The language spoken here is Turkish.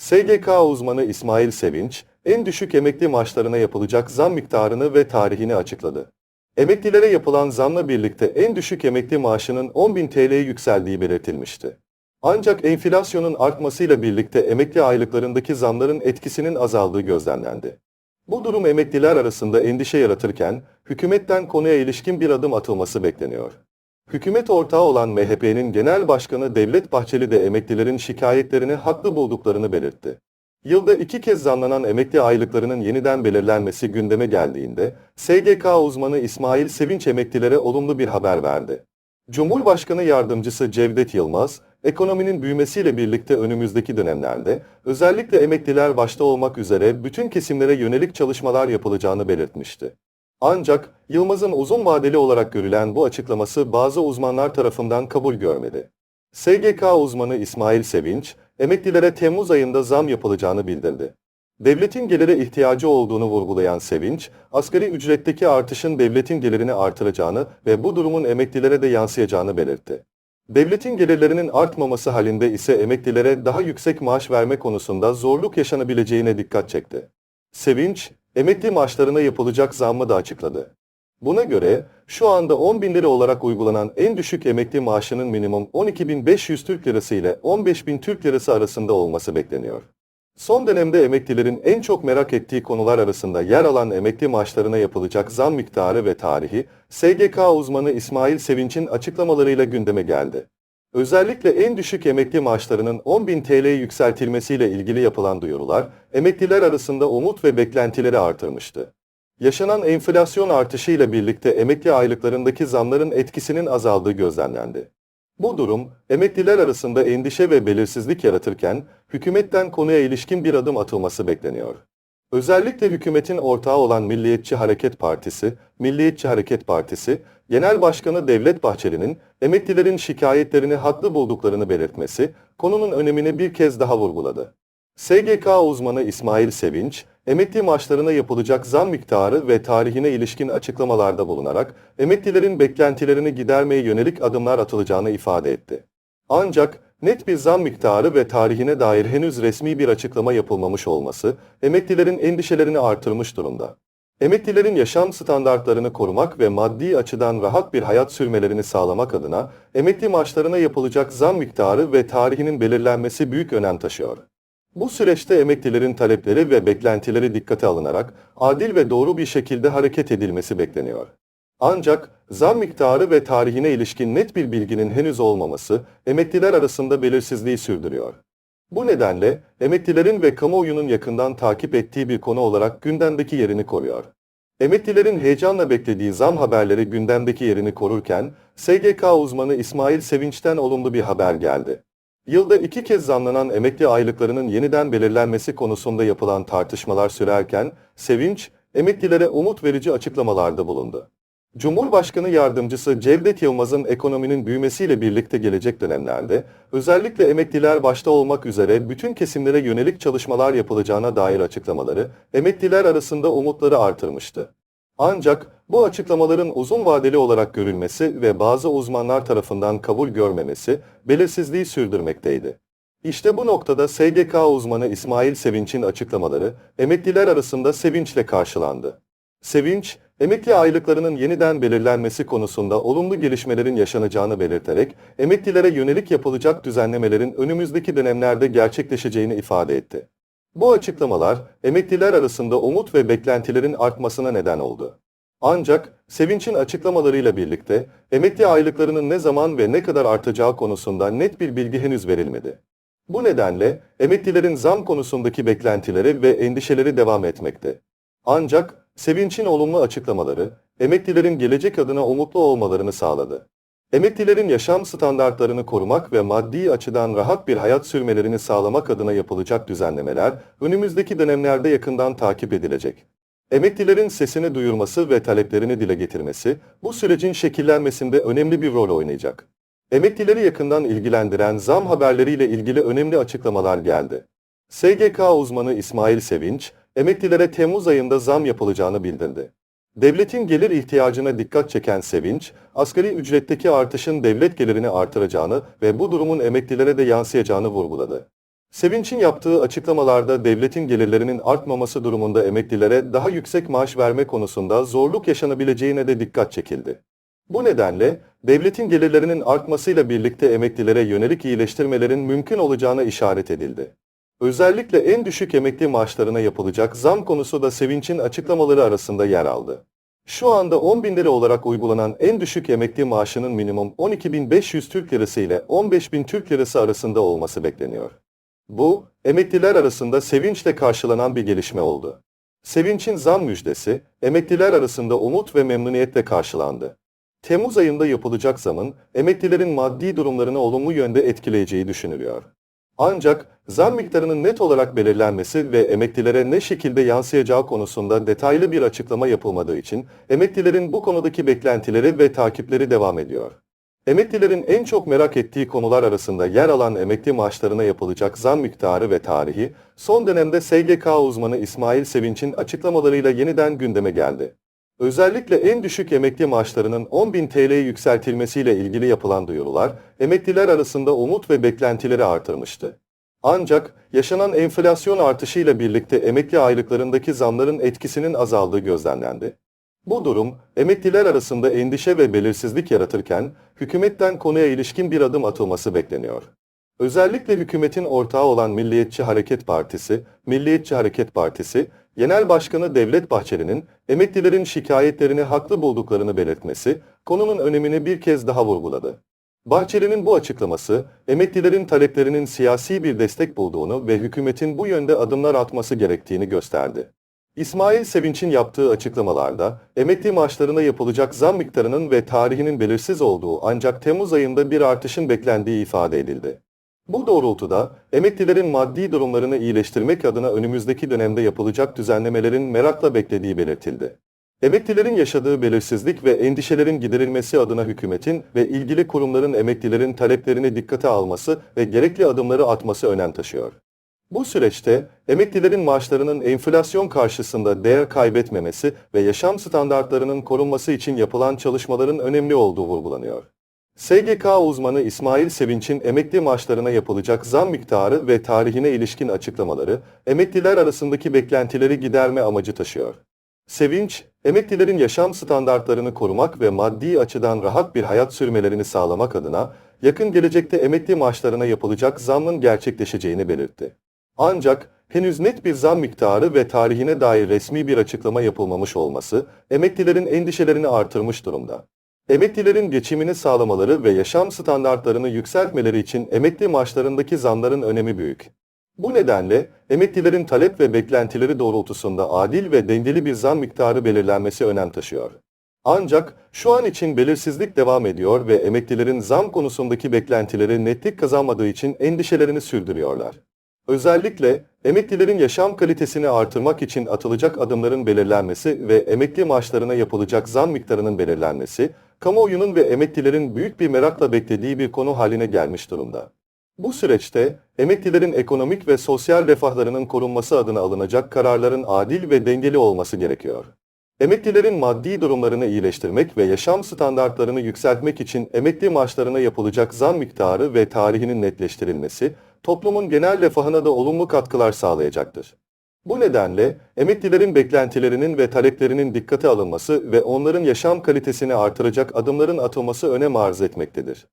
SGK uzmanı İsmail Sevinç, en düşük emekli maaşlarına yapılacak zam miktarını ve tarihini açıkladı. Emeklilere yapılan zamla birlikte en düşük emekli maaşının 10.000 TL'ye yükseldiği belirtilmişti. Ancak enflasyonun artmasıyla birlikte emekli aylıklarındaki zamların etkisinin azaldığı gözlemlendi. Bu durum emekliler arasında endişe yaratırken, hükümetten konuya ilişkin bir adım atılması bekleniyor. Hükümet ortağı olan MHP'nin Genel Başkanı Devlet Bahçeli de emeklilerin şikayetlerini haklı bulduklarını belirtti. Yılda iki kez zamlanan emekli aylıklarının yeniden belirlenmesi gündeme geldiğinde, SGK uzmanı İsmail Sevinç emeklilere olumlu bir haber verdi. Cumhurbaşkanı Yardımcısı Cevdet Yılmaz, ekonominin büyümesiyle birlikte önümüzdeki dönemlerde, özellikle emekliler başta olmak üzere bütün kesimlere yönelik çalışmalar yapılacağını belirtmişti. Ancak Yılmaz'ın uzun vadeli olarak görülen bu açıklaması bazı uzmanlar tarafından kabul görmedi. SGK uzmanı İsmail Sevinç, emeklilere Temmuz ayında zam yapılacağını bildirdi. Devletin gelire ihtiyacı olduğunu vurgulayan Sevinç, asgari ücretteki artışın devletin gelirini artıracağını ve bu durumun emeklilere de yansıyacağını belirtti. Devletin gelirlerinin artmaması halinde ise emeklilere daha yüksek maaş verme konusunda zorluk yaşanabileceğine dikkat çekti. Sevinç, emekli maaşlarına yapılacak zammı da açıkladı. Buna göre şu anda 10 bin lira olarak uygulanan en düşük emekli maaşının minimum 12.500 Türk Lirası ile 15.000 Türk Lirası arasında olması bekleniyor. Son dönemde emeklilerin en çok merak ettiği konular arasında yer alan emekli maaşlarına yapılacak zam miktarı ve tarihi, SGK uzmanı İsmail Sevinç'in açıklamalarıyla gündeme geldi. Özellikle en düşük emekli maaşlarının 10.000 TL'ye yükseltilmesiyle ilgili yapılan duyurular, emekliler arasında umut ve beklentileri artırmıştı. Yaşanan enflasyon artışıyla birlikte emekli aylıklarındaki zamların etkisinin azaldığı gözlemlendi. Bu durum, emekliler arasında endişe ve belirsizlik yaratırken, hükümetten konuya ilişkin bir adım atılması bekleniyor. Özellikle hükümetin ortağı olan Milliyetçi Hareket Partisi, Milliyetçi Hareket Partisi, Genel Başkanı Devlet Bahçeli'nin emeklilerin şikayetlerini haklı bulduklarını belirtmesi, konunun önemini bir kez daha vurguladı. SGK uzmanı İsmail Sevinç, emekli maaşlarına yapılacak zam miktarı ve tarihine ilişkin açıklamalarda bulunarak emeklilerin beklentilerini gidermeye yönelik adımlar atılacağını ifade etti. Ancak net bir zam miktarı ve tarihine dair henüz resmi bir açıklama yapılmamış olması emeklilerin endişelerini artırmış durumda. Emeklilerin yaşam standartlarını korumak ve maddi açıdan rahat bir hayat sürmelerini sağlamak adına emekli maaşlarına yapılacak zam miktarı ve tarihinin belirlenmesi büyük önem taşıyor. Bu süreçte emeklilerin talepleri ve beklentileri dikkate alınarak adil ve doğru bir şekilde hareket edilmesi bekleniyor. Ancak zam miktarı ve tarihine ilişkin net bir bilginin henüz olmaması emekliler arasında belirsizliği sürdürüyor. Bu nedenle emeklilerin ve kamuoyunun yakından takip ettiği bir konu olarak gündemdeki yerini koruyor. Emeklilerin heyecanla beklediği zam haberleri gündemdeki yerini korurken SGK uzmanı İsmail Sevinç'ten olumlu bir haber geldi. Yılda iki kez zamlanan emekli aylıklarının yeniden belirlenmesi konusunda yapılan tartışmalar sürerken, Sevinç, emeklilere umut verici açıklamalarda bulundu. Cumhurbaşkanı Yardımcısı Cevdet Yılmaz'ın ekonominin büyümesiyle birlikte gelecek dönemlerde, özellikle emekliler başta olmak üzere bütün kesimlere yönelik çalışmalar yapılacağına dair açıklamaları, emekliler arasında umutları artırmıştı. Ancak bu açıklamaların uzun vadeli olarak görülmesi ve bazı uzmanlar tarafından kabul görmemesi belirsizliği sürdürmekteydi. İşte bu noktada SGK uzmanı İsmail Sevinç'in açıklamaları emekliler arasında sevinçle karşılandı. Sevinç, emekli aylıklarının yeniden belirlenmesi konusunda olumlu gelişmelerin yaşanacağını belirterek emeklilere yönelik yapılacak düzenlemelerin önümüzdeki dönemlerde gerçekleşeceğini ifade etti. Bu açıklamalar emekliler arasında umut ve beklentilerin artmasına neden oldu. Ancak Sevinç'in açıklamalarıyla birlikte emekli aylıklarının ne zaman ve ne kadar artacağı konusunda net bir bilgi henüz verilmedi. Bu nedenle emeklilerin zam konusundaki beklentileri ve endişeleri devam etmekte. Ancak Sevinç'in olumlu açıklamaları emeklilerin gelecek adına umutlu olmalarını sağladı. Emeklilerin yaşam standartlarını korumak ve maddi açıdan rahat bir hayat sürmelerini sağlamak adına yapılacak düzenlemeler önümüzdeki dönemlerde yakından takip edilecek. Emeklilerin sesini duyurması ve taleplerini dile getirmesi bu sürecin şekillenmesinde önemli bir rol oynayacak. Emeklileri yakından ilgilendiren zam haberleriyle ilgili önemli açıklamalar geldi. SGK uzmanı İsmail Sevinç, emeklilere Temmuz ayında zam yapılacağını bildirdi. Devletin gelir ihtiyacına dikkat çeken Sevinç, asgari ücretteki artışın devlet gelirini artıracağını ve bu durumun emeklilere de yansıyacağını vurguladı. Sevinç'in yaptığı açıklamalarda devletin gelirlerinin artmaması durumunda emeklilere daha yüksek maaş verme konusunda zorluk yaşanabileceğine de dikkat çekildi. Bu nedenle devletin gelirlerinin artmasıyla birlikte emeklilere yönelik iyileştirmelerin mümkün olacağına işaret edildi. Özellikle en düşük emekli maaşlarına yapılacak zam konusu da Sevinç'in açıklamaları arasında yer aldı. Şu anda 10 bin lira olarak uygulanan en düşük emekli maaşının minimum 12.500 Türk Lirası ile 15.000 Türk Lirası arasında olması bekleniyor. Bu, emekliler arasında sevinçle karşılanan bir gelişme oldu. Sevinç'in zam müjdesi, emekliler arasında umut ve memnuniyetle karşılandı. Temmuz ayında yapılacak zamın, emeklilerin maddi durumlarını olumlu yönde etkileyeceği düşünülüyor. Ancak zam miktarının net olarak belirlenmesi ve emeklilere ne şekilde yansıyacağı konusunda detaylı bir açıklama yapılmadığı için emeklilerin bu konudaki beklentileri ve takipleri devam ediyor. Emeklilerin en çok merak ettiği konular arasında yer alan emekli maaşlarına yapılacak zam miktarı ve tarihi, son dönemde SGK uzmanı İsmail Sevinç'in açıklamalarıyla yeniden gündeme geldi. Özellikle en düşük emekli maaşlarının 10.000 TL'ye yükseltilmesiyle ilgili yapılan duyurular, emekliler arasında umut ve beklentileri artırmıştı. Ancak yaşanan enflasyon artışıyla birlikte emekli aylıklarındaki zamların etkisinin azaldığı gözlemlendi. Bu durum, emekliler arasında endişe ve belirsizlik yaratırken, hükümetten konuya ilişkin bir adım atılması bekleniyor. Özellikle hükümetin ortağı olan Milliyetçi Hareket Partisi, Milliyetçi Hareket Partisi, Genel Başkanı Devlet Bahçeli'nin emeklilerin şikayetlerini haklı bulduklarını belirtmesi, konunun önemini bir kez daha vurguladı. Bahçeli'nin bu açıklaması, emeklilerin taleplerinin siyasi bir destek bulduğunu ve hükümetin bu yönde adımlar atması gerektiğini gösterdi. İsmail Sevinç'in yaptığı açıklamalarda, emekli maaşlarına yapılacak zam miktarının ve tarihinin belirsiz olduğu ancak Temmuz ayında bir artışın beklendiği ifade edildi. Bu doğrultuda emeklilerin maddi durumlarını iyileştirmek adına önümüzdeki dönemde yapılacak düzenlemelerin merakla beklediği belirtildi. Emeklilerin yaşadığı belirsizlik ve endişelerin giderilmesi adına hükümetin ve ilgili kurumların emeklilerin taleplerini dikkate alması ve gerekli adımları atması önem taşıyor. Bu süreçte emeklilerin maaşlarının enflasyon karşısında değer kaybetmemesi ve yaşam standartlarının korunması için yapılan çalışmaların önemli olduğu vurgulanıyor. SGK uzmanı İsmail Sevinç'in emekli maaşlarına yapılacak zam miktarı ve tarihine ilişkin açıklamaları, emekliler arasındaki beklentileri giderme amacı taşıyor. Sevinç, emeklilerin yaşam standartlarını korumak ve maddi açıdan rahat bir hayat sürmelerini sağlamak adına, yakın gelecekte emekli maaşlarına yapılacak zammın gerçekleşeceğini belirtti. Ancak henüz net bir zam miktarı ve tarihine dair resmi bir açıklama yapılmamış olması, emeklilerin endişelerini artırmış durumda. Emeklilerin geçimini sağlamaları ve yaşam standartlarını yükseltmeleri için emekli maaşlarındaki zamların önemi büyük. Bu nedenle emeklilerin talep ve beklentileri doğrultusunda adil ve dengeli bir zam miktarı belirlenmesi önem taşıyor. Ancak şu an için belirsizlik devam ediyor ve emeklilerin zam konusundaki beklentileri netlik kazanmadığı için endişelerini sürdürüyorlar. Özellikle emeklilerin yaşam kalitesini artırmak için atılacak adımların belirlenmesi ve emekli maaşlarına yapılacak zam miktarının belirlenmesi, kamuoyunun ve emeklilerin büyük bir merakla beklediği bir konu haline gelmiş durumda. Bu süreçte emeklilerin ekonomik ve sosyal refahlarının korunması adına alınacak kararların adil ve dengeli olması gerekiyor. Emeklilerin maddi durumlarını iyileştirmek ve yaşam standartlarını yükseltmek için emekli maaşlarına yapılacak zam miktarı ve tarihinin netleştirilmesi, toplumun genel refahına da olumlu katkılar sağlayacaktır. Bu nedenle emeklilerin beklentilerinin ve taleplerinin dikkate alınması ve onların yaşam kalitesini artıracak adımların atılması önem arz etmektedir.